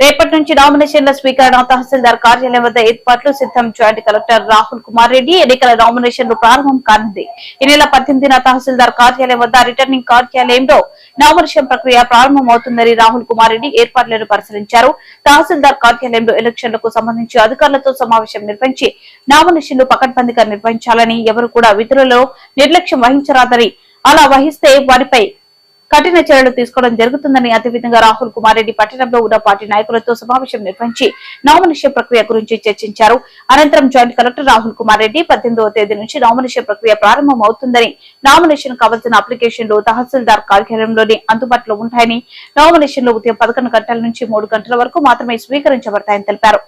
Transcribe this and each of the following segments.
రేపటి నుంచి నామినేషన్ల స్వీకరణ తహసీల్దార్ కార్యాలయం వద్ద ఏర్పాట్లు సిద్ధం జాయింట్ కలెక్టర్ రాహుల్ కుమార్ రెడ్డి ఎన్నికల నామినేషన్లు ప్రారంభం కానుంది. ఈ నెల పద్దెనిమిదిన తహసీల్దార్ కార్యాలయం వద్ద రిటర్నింగ్ కార్యాలయంలో నామినేషన్ ప్రక్రియ ప్రారంభమవుతుందని రాహుల్ కుమార్ రెడ్డి ఏర్పాట్లను పరిశీలించారు. తహసీల్దార్ కార్యాలయంలో ఎలక్షన్లకు సంబంధించి అధికారులతో సమావేశం నిర్వహించి నామినేషన్లు పకడ్బందీగా నిర్వహించాలని ఎవరు కూడా విధులలో నిర్లక్ష్యం వహించరాదని అలా వహిస్తే వారిపై కఠిన చర్యలు తీసుకోవడం జరుగుతుందని అదేవిధంగా రాహుల్ కుమార్ రెడ్డి పట్టణంలో ఉన్న పార్టీ నాయకులతో సమావేశం నిర్వహించి నామినేషన్ ప్రక్రియ గురించి చర్చించారు. అనంతరం జాయింట్ కలెక్టర్ రాహుల్ కుమార్ రెడ్డి పద్దెనిమిదవ తేదీ నుంచి నామినేషన్ ప్రక్రియ ప్రారంభం అవుతుందని నామినేషన్ కావాల్సిన అప్లికేషన్లు తహసీల్దార్ కార్యాలయంలోనే అందుబాటులో ఉంటాయని నామినేషన్లు ఉదయం పదకొండు గంటల నుంచి మూడు గంటల వరకు మాత్రమే స్వీకరించబడతాయని తెలిపారు.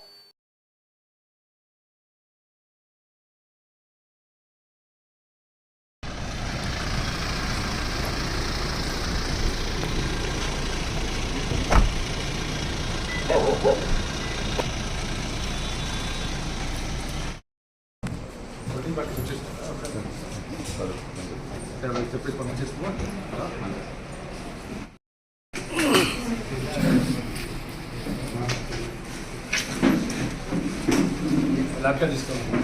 చెప్పి పంపించేస్తున్నా ల్యాప్టాప్ తీసుకోండి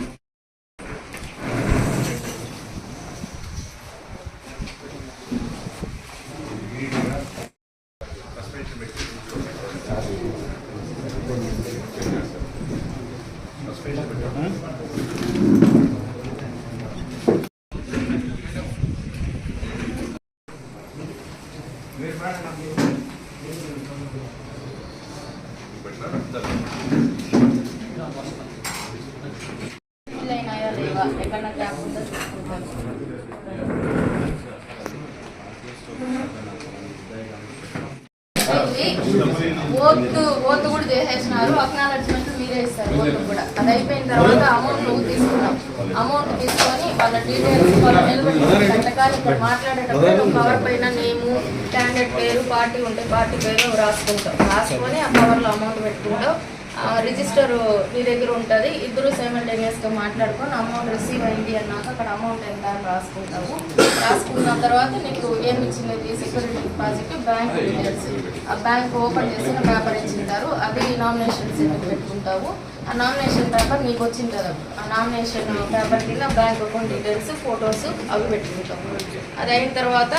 అయినాయా లేవా కూడా చేసేసినారు. అక్నాలెడ్జ్మెంట్ మీరే ఇస్తారు ఓతు కూడా. అది అయిపోయిన తర్వాత అమౌంట్ నువ్వు తీసుకున్నావు అమౌంట్ తీసుకొని వాళ్ళ డీటెయిల్స్ వాళ్ళు నిలబెట్టి సంతకాలు ఇక్కడ మాట్లాడేటప్పుడు నువ్వు కవర్ పైన నేము క్యాండిడేట్ పేరు పార్టీ ఉంటే పార్టీ పేరు నువ్వు రాసుకుంటావు రాసుకొని ఆ కవర్లో అమౌంట్ పెట్టుకుంటావు రిజిస్టర్ మీ దగ్గర ఉంటుంది. ఇద్దరు సైమల్టేనియస్గా మాట్లాడుకొని అమౌంట్ రిసీవ్ అయింది అన్నాక అక్కడ అమౌంట్ ఎంత అని రాసుకుంటాము. రాసుకున్న తర్వాత నీకు ఏమి ఇచ్చింది? సెక్యూరిటీ డిపాజిట్ బ్యాంక్ డీటెయిల్స్ ఆ బ్యాంక్ ఓపెన్ చేసిన పేపర్ ఇచ్చింటారు. అది నామినేషన్ పెట్టుకుంటావు ఆ నామినేషన్ పేపర్ నీకు వచ్చింటుంది ఆ నామినేషన్ పేపర్ కింద బ్యాంక్ అకౌంట్ డీటెయిల్స్ ఫొటోస్ అవి పెట్టుకుంటాము. అది అయిన తర్వాత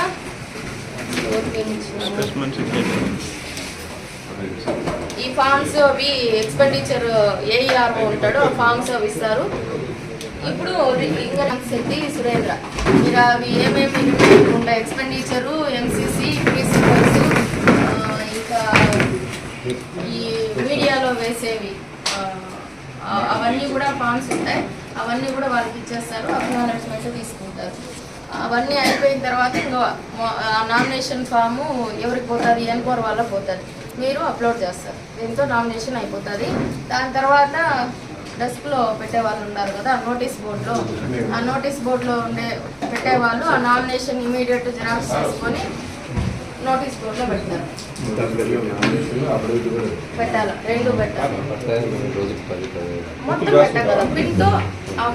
ఓకే ఈ ఫామ్స్ అవి ఎక్స్పెండిచర్ ఏఈఆర్ఓ ఉంటాడు ఆ ఫామ్స్ అవి ఇస్తారు. ఇప్పుడు ఇంకా సురేంద్ర. మీరు అవి ఏమేమి ఉంటాయి ఎక్స్పెండిచరు ఎంసీసీ ప్రిన్సిపల్స్ ఇంకా ఈ మీడియాలో వేసేవి అవన్నీ కూడా ఫామ్స్ ఉంటాయి. అవన్నీ కూడా వాళ్ళకి ఇచ్చేస్తారు అక్నాలెడ్జ్మెంట్ తీసుకుంటారు. అవన్నీ అయిపోయిన తర్వాత ఇంకా నామినేషన్ ఫాము ఎవరికి పోతుంది ఎన్కోర్ వల్ల పోతుంది. మీరు అప్లోడ్ చేస్తారు. దీంతో నామినేషన్ అయిపోతుంది. దాని తర్వాత డెస్క్లో పెట్టే వాళ్ళు ఉన్నారు కదా నోటీస్ బోర్డులో. ఆ నోటీస్ బోర్డులో ఉండే పెట్టేవాళ్ళు ఆ నామినేషన్ ఇమీడియట్ జిరాక్స్ చేసుకొని నోటీస్ బోర్డులో పెడతారు. పెట్టాలి? రెండు పెట్టాలి? మొత్తం పెట్టాలి? పిన్తో ఆ